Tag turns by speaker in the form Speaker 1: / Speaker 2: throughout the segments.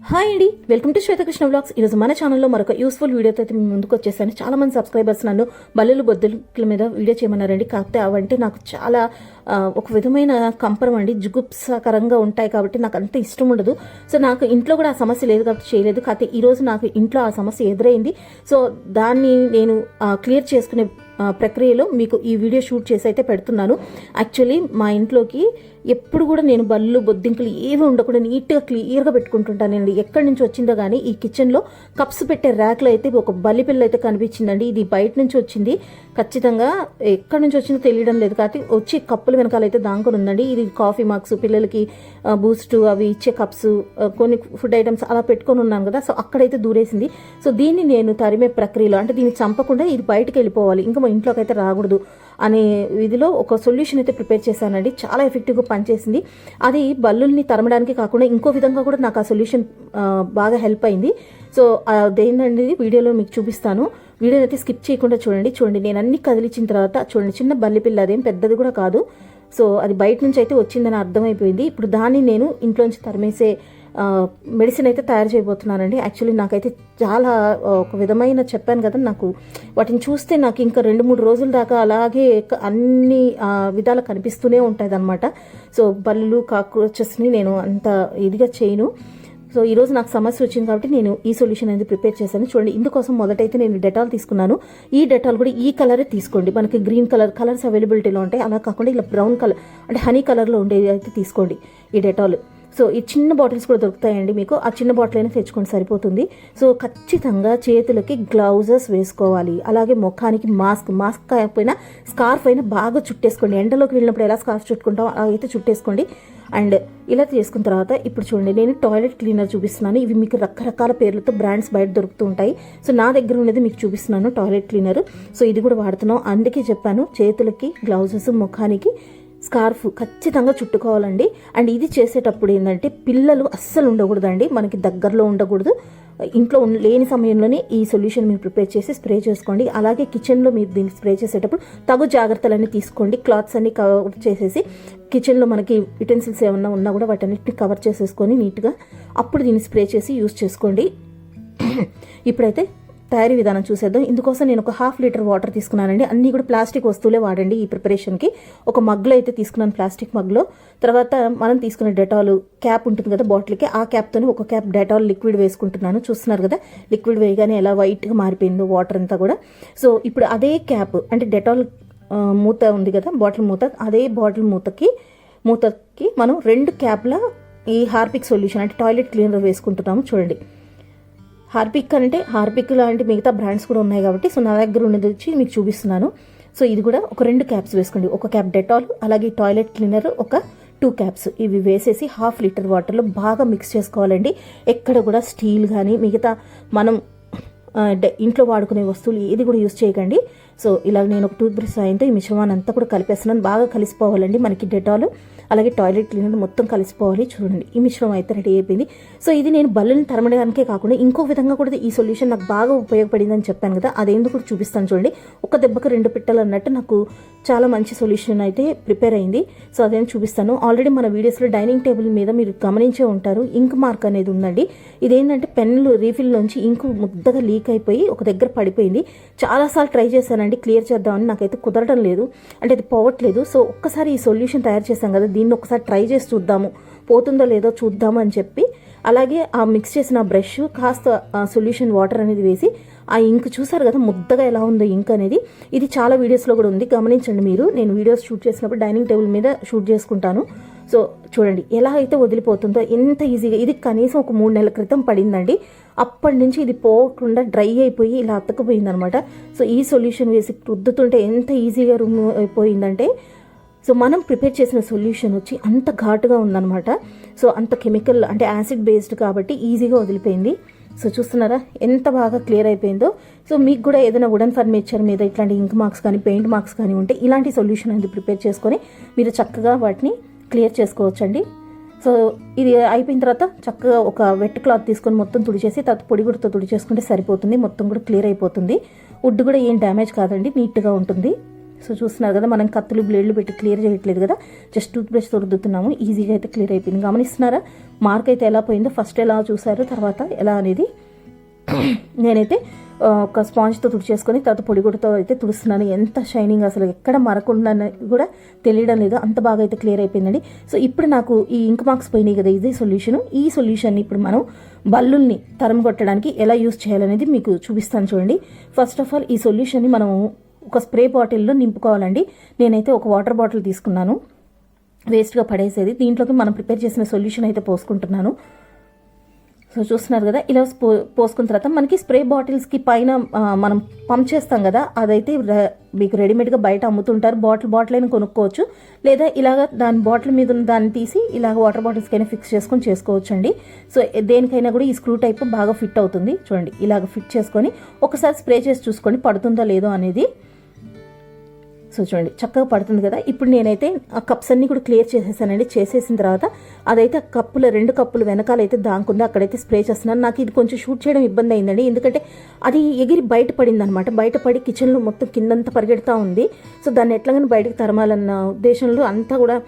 Speaker 1: Hi అండి. Welcome to Swetha Krishna blogs ఈరోజు మన ఛానల్లో మరొక యూస్ఫుల్ వీడియోతో అయితే మేము ముందుకు వచ్చేసాను. చాలా మంది సబ్స్క్రైబర్స్ నన్ను బల్లులు బొద్దుల మీద వీడియో చేయమన్నారండి. కాకపోతే అవంటే నాకు చాలా ఒక విధమైన కంపరం అండి. జుగుప్సకరంగా ఉంటాయి కాబట్టి నాకు అంత ఇష్టం ఉండదు. సో నాకు ఇంట్లో కూడా ఆ సమస్య లేదు కాబట్టి చేయలేదు. కాకపోతే ఈరోజు నాకు ఇంట్లో ఆ సమస్య ఎదురైంది. సో దాన్ని నేను క్లియర్ చేసుకునే ప్రక్రియలో మీకు ఈ వీడియో షూట్ చేసి అయితే పెడుతున్నాను. యాక్చువల్లీ మా ఇంట్లోకి ఎప్పుడు కూడా నేను బళ్ళు బొద్దింకలు ఏవి ఉండకుండా నీట్గా క్లియర్గా పెట్టుకుంటుంటానండి. ఎక్కడి నుంచి వచ్చిందో కానీ ఈ కిచెన్లో కప్స్ పెట్టే ర్యాక్లో అయితే ఒక బల్లి పిల్ల అయితే కనిపించిందండి. ఇది బయట నుంచి వచ్చింది. ఖచ్చితంగా ఎక్కడి నుంచి వచ్చిందో తెలియడం లేదు. కాబట్టి వచ్చి కప్పుల వెనకాల అయితే దాంకొని ఉందండి. ఇది కాఫీ మార్క్స్ పిల్లలకి బూస్ట్ అవి ఇచ్చే కప్స్ కొన్ని ఫుడ్ ఐటమ్స్ అలా పెట్టుకొని ఉన్నాను కదా. సో అక్కడైతే దూరేసింది. సో దీన్ని నేను తరిమే ప్రక్రియలో అంటే దీన్ని చంపకుండా ఇది బయటకు వెళ్ళిపోవాలి. ఇంకా మా ఇంట్లోకి అయితే రాకూడదు అనే విధిలో ఒక సొల్యూషన్ అయితే ప్రిపేర్ చేశానండి. చాలా ఎఫెక్టివ్గా పనిచేసింది. అది బల్లుల్ని తరమడానికి కాకుండా ఇంకో విధంగా కూడా నాకు ఆ సొల్యూషన్ బాగా హెల్ప్ అయింది. సో అదేంటండి వీడియోలో మీకు చూపిస్తాను. వీడియో అయితే స్కిప్ చేయకుండా చూడండి. చూడండి నేను అన్ని కదిలించిన తర్వాత చూడండి చిన్న బల్లి పిల్ల అదేం పెద్దది కూడా కాదు. సో అది బయట నుంచి అయితే వచ్చిందని అర్థమైపోయింది. ఇప్పుడు దాన్ని నేను ఇంట్లోంచి తరిమేసే మెడిసిన్ అయితే తయారు చేయబోతున్నానండి. యాక్చువల్లీ నాకైతే చాలా ఒక విధమైన చెప్పాను కదా నాకు. వాటిని చూస్తే నాకు ఇంకా రెండు మూడు రోజుల దాకా అలాగే అన్ని విధాలు కనిపిస్తూనే ఉంటుంది అనమాట సో బల్లులు కాక్రోచెస్ని నేను అంత ఇదిగా చేయను. సో ఈ రోజు నాకు సమస్య వచ్చింది కాబట్టి నేను ఈ సొల్యూషన్ అనేది ప్రిపేర్ చేశాను. చూడండి ఇందుకోసం మొదటైతే నేను డెటాల్ తీసుకున్నాను. ఈ డెటాల్ కూడా ఈ కలరే తీసుకోండి. మనకి గ్రీన్ కలర్ కలర్స్ అవైలబిలిటీలో ఉంటాయి. అలా కాకుండా ఇలా బ్రౌన్ కలర్ అంటే హనీ కలర్లో ఉండేది అయితే తీసుకోండి ఈ డెటాల్. సో ఈ చిన్న బాటిల్స్ కూడా దొరుకుతాయండి మీకు. ఆ చిన్న బాటిల్ అయినా తెచ్చుకోండి సరిపోతుంది. సో ఖచ్చితంగా చేతులకి గ్లౌజెస్ వేసుకోవాలి. అలాగే ముఖానికి మాస్క్ మాస్క్ కాకపోయినా స్కార్ఫ్ అయినా బాగా చుట్టేసుకోండి. ఎండలోకి వెళ్ళినప్పుడు ఎలా స్కార్ఫ్ చుట్టుకుంటాం అలా అయితే చుట్టేసుకోండి. అండ్ ఇలా చేసుకున్న తర్వాత ఇప్పుడు చూడండి నేను టాయిలెట్ క్లీనర్ చూపిస్తున్నాను. ఇవి మీకు రకరకాల పేర్లతో బ్రాండ్స్ బయట దొరుకుతూ ఉంటాయి. సో నా దగ్గర ఉన్నది మీకు చూపిస్తున్నాను టాయిలెట్ క్లీనర్. సో ఇది కూడా వాడుతున్నాం. అందుకే చెప్పాను చేతులకి గ్లౌజెస్ ముఖానికి స్కార్ఫ్ ఖచ్చితంగా చుట్టుకోవాలండి. అండ్ ఇది చేసేటప్పుడు ఏంటంటే పిల్లలు అస్సలు ఉండకూడదండి. మనకి దగ్గరలో ఉండకూడదు. ఇంట్లో లేని సమయంలోనే ఈ సొల్యూషన్ మీరు ప్రిపేర్ చేసి స్ప్రే చేసుకోండి. అలాగే కిచెన్లో మీరు దీన్ని స్ప్రే చేసేటప్పుడు తగు జాగ్రత్తలన్నీ తీసుకోండి. క్లాత్స్ అన్ని కవర్ చేసేసి కిచెన్లో మనకి యుటెన్సిల్స్ ఏమన్నా ఉన్నా కూడా వాటన్నిటిని కవర్ చేసేసుకొని నీట్గా అప్పుడు దీన్ని స్ప్రే చేసి యూస్ చేసుకోండి. ఇప్పుడైతే తయారీ విధానం చూసేద్దాం. ఇందుకోసం నేను ఒక హాఫ్ లీటర్ వాటర్ తీసుకున్నానండి. అన్నీ కూడా ప్లాస్టిక్ వస్తువులే వాడండి ఈ ప్రిపరేషన్కి. ఒక మగ్లో అయితే తీసుకున్నాను ప్లాస్టిక్ మగ్లో తర్వాత మనం తీసుకున్న డెటాల్ క్యాప్ ఉంటుంది కదా బాటిల్కి ఆ క్యాప్తోని ఒక క్యాప్ డెటాల్ లిక్విడ్ వేసుకుంటున్నాను. చూస్తున్నారు కదా లిక్విడ్ వేయగానే ఎలా వైట్గా మారిపోయిందో వాటర్ అంతా కూడా. సో ఇప్పుడు అదే క్యాప్ అంటే డెటాల్ మూత ఉంది కదా బాటిల్ మూత అదే బాటిల్ మూతకి మూతకి మనం రెండు క్యాప్ల ఈ హార్పిక్ సొల్యూషన్ అంటే టాయిలెట్ క్లీనర్ వేసుకుంటున్నాము. చూడండి. హార్పిక్ అంటే హార్పిక్ లాంటి మిగతా బ్రాండ్స్ కూడా ఉన్నాయి కాబట్టి సో నా దగ్గర ఉన్నది వచ్చి మీకు చూపిస్తున్నాను. సో ఇది కూడా ఒక రెండు క్యాప్స్ వేసుకోండి. ఒక క్యాప్ డెటాల్ అలాగే టాయిలెట్ క్లీనర్ ఒక టూ క్యాప్స్. ఇవి వేసేసి హాఫ్ లీటర్ వాటర్లో బాగా మిక్స్ చేసుకోవాలండి. ఎక్కడ కూడా స్టీల్ కానీ మిగతా మనం ఇంట్లో వాడుకునే వస్తువులు ఏది కూడా యూస్ చేయకండి. సో ఇలా నేను ఒక టూత్ బ్రష్ సాయంతో ఈ మిశ్రమాన్ని అంతా కూడా కలిపేస్తున్నాను. బాగా కలిసిపోవాలండి మనకి డెటాల్. అలాగే టాయిలెట్ క్లీనర్ మొత్తం కలిసిపోవాలి. చూడండి ఈ మిశ్రమం అయితే రెడీ అయిపోయింది. సో ఇది నేను బల్లుని తరమడానికే కాకుండా ఇంకో విధంగా కూడా ఈ సొల్యూషన్ నాకు బాగా ఉపయోగపడిందని చెప్పాను కదా అదేందుకు కూడా చూపిస్తాను చూడండి. ఒక దెబ్బకు రెండు పిట్టలు అన్నట్టు నాకు చాలా మంచి సొల్యూషన్ అయితే ప్రిపేర్ అయింది. సో అదేం చూపిస్తాను. ఆల్రెడీ మన వీడియోస్లో డైనింగ్ టేబుల్ మీద మీరు గమనించే ఉంటారు ఇంక్ మార్క్ అనేది ఉందండి. ఇదేంటంటే పెన్నులు రీఫిల్ నుంచి ఇంక్ ముద్దగా లీక్ అయిపోయి ఒక దగ్గర పడిపోయింది. చాలాసార్లు ట్రై చేశానండి క్లియర్ చేద్దామని నాకైతే కుదరడం లేదు. అంటే అది పోవట్లేదు. సో ఒక్కసారి ఈ సొల్యూషన్ తయారు చేశాం కదా దీన్ని ఒకసారి ట్రై చేసి చూద్దాము. పోతుందో లేదో చూద్దామని చెప్పి అలాగే ఆ మిక్స్ చేసిన బ్రష్ కాస్త సొల్యూషన్ వాటర్ అనేది వేసి ఆ ఇంక్ చూసారు కదా ముద్దగా ఎలా ఉందో ఇంక్ అనేది. ఇది చాలా వీడియోస్లో కూడా ఉంది. గమనించండి మీరు. నేను వీడియోస్ షూట్ చేసినప్పుడు డైనింగ్ టేబుల్ మీద షూట్ చేసుకుంటాను. సో చూడండి ఎలా అయితే వదిలిపోతుందో ఎంత ఈజీగా ఇది కనీసం ఒక మూడు నెలల క్రితం పడిందండి. అప్పటి నుంచి ఇది పోకుండా డ్రై అయిపోయి ఇలా అతకపోయింది అనమాట సో ఈ సొల్యూషన్ వేసి రుద్దుతుంటే ఎంత ఈజీగా రూమ్ అయిపోయిందంటే సో మనం ప్రిపేర్ చేసిన సొల్యూషన్ వచ్చి అంత ఘాటుగా ఉందన్నమాట. సో అంత కెమికల్ అంటే యాసిడ్ బేస్డ్ కాబట్టి ఈజీగా వదిలిపోయింది. సో చూస్తున్నారా ఎంత బాగా క్లియర్ అయిపోయిందో. సో మీకు కూడా ఏదైనా వుడన్ ఫర్నిచర్ మీద ఇట్లాంటి ఇంక్ మార్క్స్ కానీ పెయింట్ మార్క్స్ కానీ ఉంటే ఇలాంటి సొల్యూషన్ అనేది ప్రిపేర్ చేసుకొని మీరు చక్కగా వాటిని క్లియర్ చేసుకోవచ్చండి. సో ఇది అయిపోయిన తర్వాత చక్కగా ఒక వెట్ క్లాత్ తీసుకొని మొత్తం తుడిచేసి తర్వాత పొడి గుడితో తుడిచేసుకుంటే సరిపోతుంది. మొత్తం కూడా క్లియర్ అయిపోతుంది. వుడ్ కూడా ఏం డ్యామేజ్ కాదండి నీట్గా ఉంటుంది. సో చూస్తున్నారు కదా మనం కత్తులు బ్లేడ్లు పెట్టి క్లియర్ చేయట్లేదు కదా. జస్ట్ టూత్ బ్రష్ రుద్దుతున్నాము ఈజీగా అయితే క్లియర్ అయిపోయింది. గమనిస్తున్నారా? మార్క్ అయితే ఎలా పోయిందో ఫస్ట్ ఎలా చూసారు తర్వాత ఎలా అనేది నేనైతే ఒక స్పాంజ్తో తుడిచేసుకొని తర్వాత పొడిగుడితో అయితే తుడుస్తున్నాను. ఎంత షైనింగ్ అసలు ఎక్కడ మరకుందని కూడా తెలియడం లేదు. అంత బాగా అయితే క్లియర్ అయిపోయిందండి. సో ఇప్పుడు నాకు ఈ ఇంక్ మార్క్స్ పోయినాయి కదా ఇదే సొల్యూషన్ ఈ సొల్యూషన్ని ఇప్పుడు మనం బల్లుల్ని తరం కొట్టడానికి ఎలా యూస్ చేయాలనేది మీకు చూపిస్తాను చూడండి. ఫస్ట్ ఆఫ్ ఆల్ ఈ సొల్యూషన్ని మనం ఒక స్ప్రే బాటిల్లో నింపుకోవాలండి. నేనైతే ఒక వాటర్ బాటిల్ తీసుకున్నాను. వేస్ట్గా పడేసేది. దీంట్లోకి మనం ప్రిపేర్ చేసిన సొల్యూషన్ అయితే పోసుకుంటున్నాను. సో చూస్తున్నారు కదా ఇలా పో పోసుకున్న తర్వాత మనకి స్ప్రే బాటిల్స్కి పైన మనం పంప్ చేస్తాం కదా అదైతే మీకు రెడీమేడ్గా బయట అమ్ముతుంటారు. బాటిల్ బాటిల్ అయినా కొనుక్కోవచ్చు. లేదా ఇలాగ దాని బాటిల్ మీద ఉన్న దాన్ని తీసి ఇలాగ వాటర్ బాటిల్స్కైనా ఫిక్స్ చేసుకొని చేసుకోవచ్చు అండి సో దేనికైనా కూడా ఈ స్క్రూ టైప్ బాగా ఫిట్ అవుతుంది. చూడండి ఇలాగ ఫిట్ చేసుకొని ఒకసారి స్ప్రే చేసి చూసుకోండి పడుతుందో లేదో అనేది సో చూడండి చక్కగా పడుతుంది కదా. ఇప్పుడు నేనైతే ఆ కప్స్ అన్నీ కూడా క్లియర్ చేసేసానండి. చేసేసిన తర్వాత అదైతే ఆ కప్పుల రెండు కప్పులు వెనకాల అయితే దాంకుందో. అక్కడైతే స్ప్రే చేస్తున్నాను. నాకు ఇది కొంచెం షూట్ చేయడం ఇబ్బంది అయిందండి. ఎందుకంటే అది ఎగిరి బయట పడింది అనమాట బయట పడి కిచెన్లో మొత్తం కిందంతా పరిగెడతా ఉంది. సో దాన్ని ఎట్లాగైనా బయటకు తరమాలన్న ఉద్దేశంలో అంతా కూడా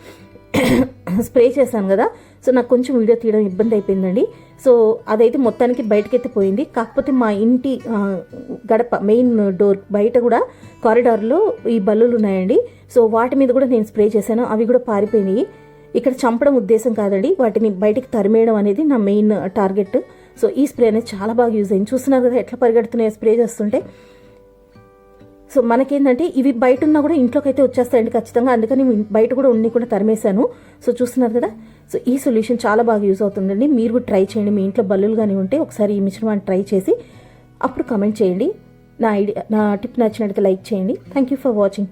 Speaker 1: స్ప్రే చేశాను కదా. సో నాకు కొంచెం వీడియో తీయడం ఇబ్బంది అయిపోయిందండి. సో అదైతే మొత్తానికి బయటకైతే పోయింది. కాకపోతే మా ఇంటి గడప మెయిన్ డోర్ బయట కూడా కారిడార్లో ఈ బల్లులు ఉన్నాయండి. సో వాటి మీద కూడా నేను స్ప్రే చేశాను. అవి కూడా పారిపోయినాయి. ఇక్కడ చంపడం ఉద్దేశం కాదండి. వాటిని బయటికి తరిమేయడం అనేది నా మెయిన్ టార్గెట్. సో ఈ స్ప్రే అనేది చాలా బాగా యూజ్ అయింది. చూస్తున్నారు కదా ఎట్లా పరిగెడుతున్నాయో స్ప్రే చేస్తుంటే. సో మనకేంటంటే ఇవి బయట ఉన్నా కూడా ఇంట్లోకి అయితే వచ్చేస్తాయండి ఖచ్చితంగా. అందుకని బయట కూడా ఉన్ని కూడా తరిమేశాను. సో చూస్తున్నారు కదా? సో ఈ సొల్యూషన్ చాలా బాగా యూజ్ అవుతుందండి. మీరు కూడా ట్రై చేయండి. మీ ఇంట్లో బల్లులు కానీ ఉంటే ఒకసారి ఈ మిశ్రమాన్ని ట్రై చేసి అప్పుడు కమెంట్ చేయండి. నా ఐడియా నా టిప్ నచ్చినట్టు లైక్ చేయండి. Thank you for watching.